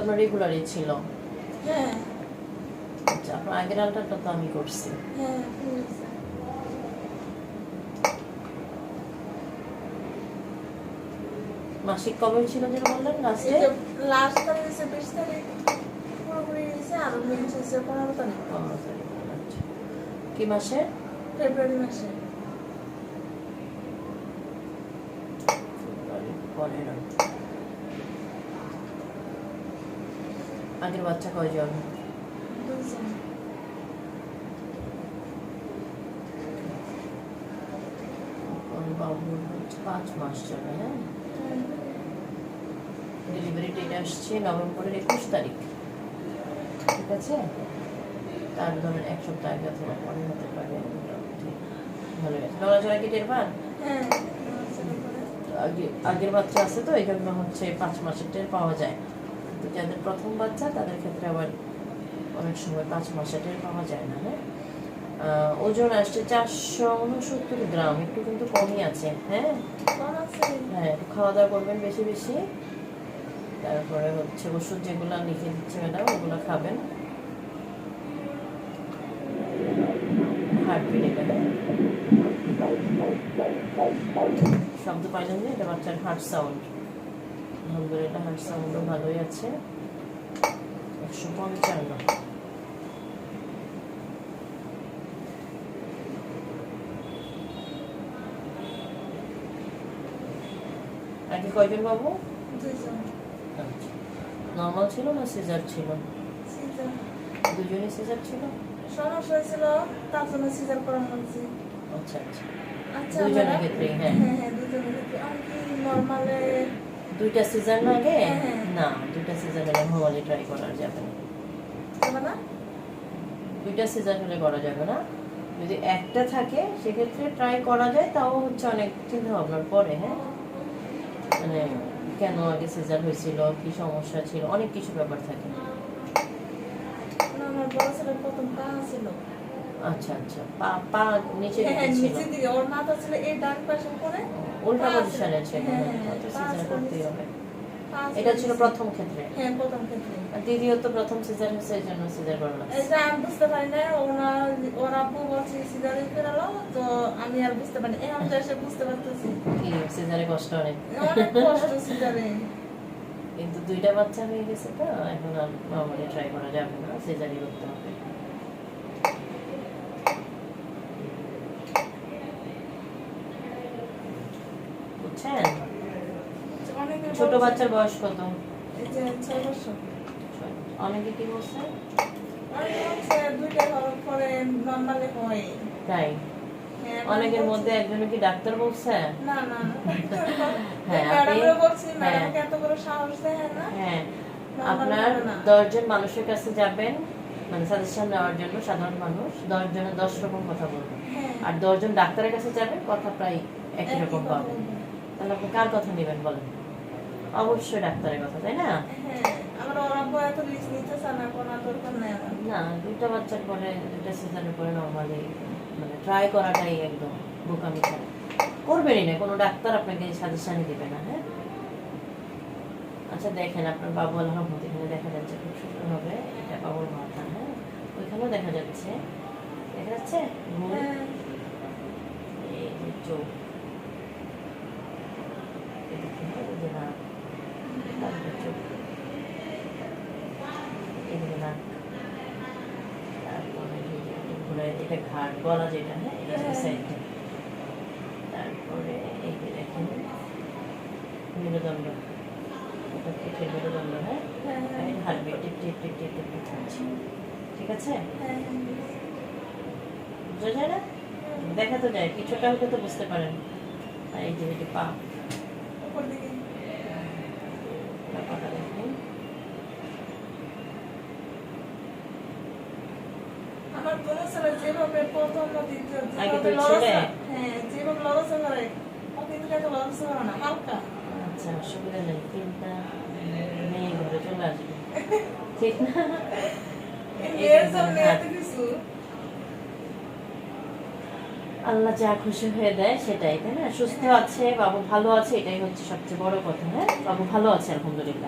আপনার রেগুলারই ছিল। হ্যাঁ। আচ্ছা আপনার আগের আলট্রাটা তো আমি করছি। হ্যাঁ মাসিক কবে ছিল যেটা বললেন লাস্টে লাস্ট হয়েছে বিশ তারিখ। পুরোপুরি হয়েছে আর মেন্স হয়েছে পনেরো তারিখ। পনেরো তারিখ আচ্ছা। কি মাসে? ফেব্রুয়ারি মাসে। পনেরো। আগের বাচ্চা কয়জন বাবুর হচ্ছে পাঁচ মাস চলে হ্যাঁ? ডেলিভারি ডেট আসছে নভেম্বরের একুশ তারিখ। ঠিক আছে? তার ধরেন এক সপ্তাহ আগে অথবা পরে হতে পারে ভালো আছে নড়াচড়া কি টের পান? হ্যাঁ আগে আগের বাচ্চা আছে তো এই জন্য হচ্ছে পাঁচ মাসের টের পাওয়া যায়। কিন্তু যাদের প্রথম বাচ্চা তাদের ক্ষেত্রে আবার অনেক সময় পাঁচ মাসের টের পাওয়া যায় না হ্যাঁ? ওজন আসছে চারশো উনসত্তর গ্রাম একটু কিন্তু কমই আছে হ্যাঁ? হ্যাঁ একটু খাওয়া দাওয়া করবেন বেশি বেশি। তারপরে হচ্ছে ওষুধ যেগুলো লিখে দিচ্ছে ম্যাডাম ওগুলো খাবেন। হার্টবিট এখানে শব্দ পাইলেন যে এটা বাচ্চার হার্ট সাউন্ড। আলহামদুলিল্লাহ হার্ট সাউন্ডও ভালোই আছে। একশো পঞ্চান্ন। আগে কয়জন বাবু? নর্মাল ছিল না সিজার ছিল? দুজনই সিজার ছিল? সমস্যা হয়েছিল তার জন্য সিজার করানো হয়েছে। আচ্ছা আচ্ছা। আচ্ছা দুজনের? ক্ষেত্রেই, হ্যাঁ। হ্যাঁ হ্যাঁ দুজনের ক্ষেত্রে। আমি কি নর্মালে দুইটা সিজন লাগে হ্যাঁ। না দুইটা সিজন হলে নর্মালি ট্রাই করা যাবে না। দুইটা সিজন হলে করা যাবে না। যদি একটা থাকে সেক্ষেত্রে ট্রাই করা যায় তাও হচ্ছে অনেক চিন্তা ভাবনার পরে হ্যাঁ? মানে কেন আগে সিজার হয়েছিল কি সমস্যা ছিল অনেক কিছু ব্যাপার থাকে। আচ্ছা আচ্ছা পা পা নিচে হ্যাঁ হ্যাঁ, দিকে। ছিল ওর মাথা ছিল এই ডান পাশে করে উল্টা পা পজিশনে ছিল হ্যাঁ, হ্যাঁ, তো সিজার করতেই হবে। এটা ছিল প্রথম ক্ষেত্রে। হ্যাঁ প্রথম ক্ষেত্রে। আর দ্বিতীয়ত প্রথম সিজার হয়েছে এই জন্য সিজার করা লাগছে। এই যে আমি বুঝতে পারি না ওনার ওর আব্বু বলছে সিজারে ফেরালো তো আমি আর বুঝতে পারি এই আমি এসে বুঝতে পারতেছি। কি সিজারে কষ্ট অনেক। অনেক কষ্ট সিজারে কিন্তু দুইটা বাচ্চা হয়ে গেছে তো এখন আর নর্মালি ট্রাই করা যাবে না সিজারই করতে হবে। বুঝছেন ছোট বলছে- বাচ্চার বয়স কত? অনেকে কি বলছে? হয়। তাই? অনেকের মধ্যে একজনে কি ডাক্তার বলছে? না না হ্যাঁ, হ্যাঁ। হ্যাঁ আপনার দশজন মানুষের কাছে যাবেন মানে সাজেশন নেওয়ার জন্য সাধারণ মানুষ দশ জনের দশ রকম কথা বলবেন। হ্যাঁ। আর দশজন ডাক্তারের কাছে যাবেন কথা প্রায় একই রকম বলবে। তাহলে আপনি কার কথা নেবেন বলেন? অবশ্যই ডাক্তারের কথা তাই না? হ্যাঁ না দুইটা বাচ্চার পরে দুইটা সিজনের পরে নর্মালি মানে ট্রাই করাটাই একদম বোকামি ছাড়া করবেনই না কোনো ডাক্তার আপনাকে সাজেশনই দেবে না হ্যাঁ? আচ্ছা দেখেন আপনার বাবু এখানে দেখা যাচ্ছে খুব সুন্দর হবে এটা বাবুর মাথা হ্যাঁ? ওইখানেও দেখা যাচ্ছে। দেখা যাচ্ছে? হ্যাঁ। এই চোখ এদিকে হ্যাঁ, এই যে নাক তারপরে চোখ এদিকে নাক তারপরে ঘুরে এটা ঘাট গলা যেটা হ্যাঁ? এটা হ্যাঁ। সাইডটা তারপরে এই যে দেখেন মেরুদণ্ড এটা পিঠের মেরুদণ্ড হ্যাঁ? হ্যাঁ হ্যাঁ। হার্টবিট টিপ টিপ টিপ টিপ টিপ টিপ ঠিক আছে? হ্যাঁ বোঝা যায় না? দেখা তো যায় কিছুটা হলে তো বুঝতে পারেন। এই যে পা। উপর দিকে পা পাটা দেখুন আমার বোন ছেলে যেভাবে প্রথম দ্বিতীয় আগে যেভাবে তো ছিলে? লড়াচড়া- হ্যাঁ যেভাবে লড়াচড়া করে ও কিন্তু এত লড়াচড়া করে না হালকা। আচ্ছা অসুবিধা নেই তিনটা মেয়ে ঘরে চলে আসবে। ঠিক না? জন্য এত কিছু। আল্লাহ যা খুশি হয়ে দেয় সেটাই তাই না? সুস্থ আছে বাবু ভালো আছে এটাই হচ্ছে সবচেয়ে বড় কথা হ্যাঁ? বাবু ভালো আছে আলহামদুলিল্লাহ।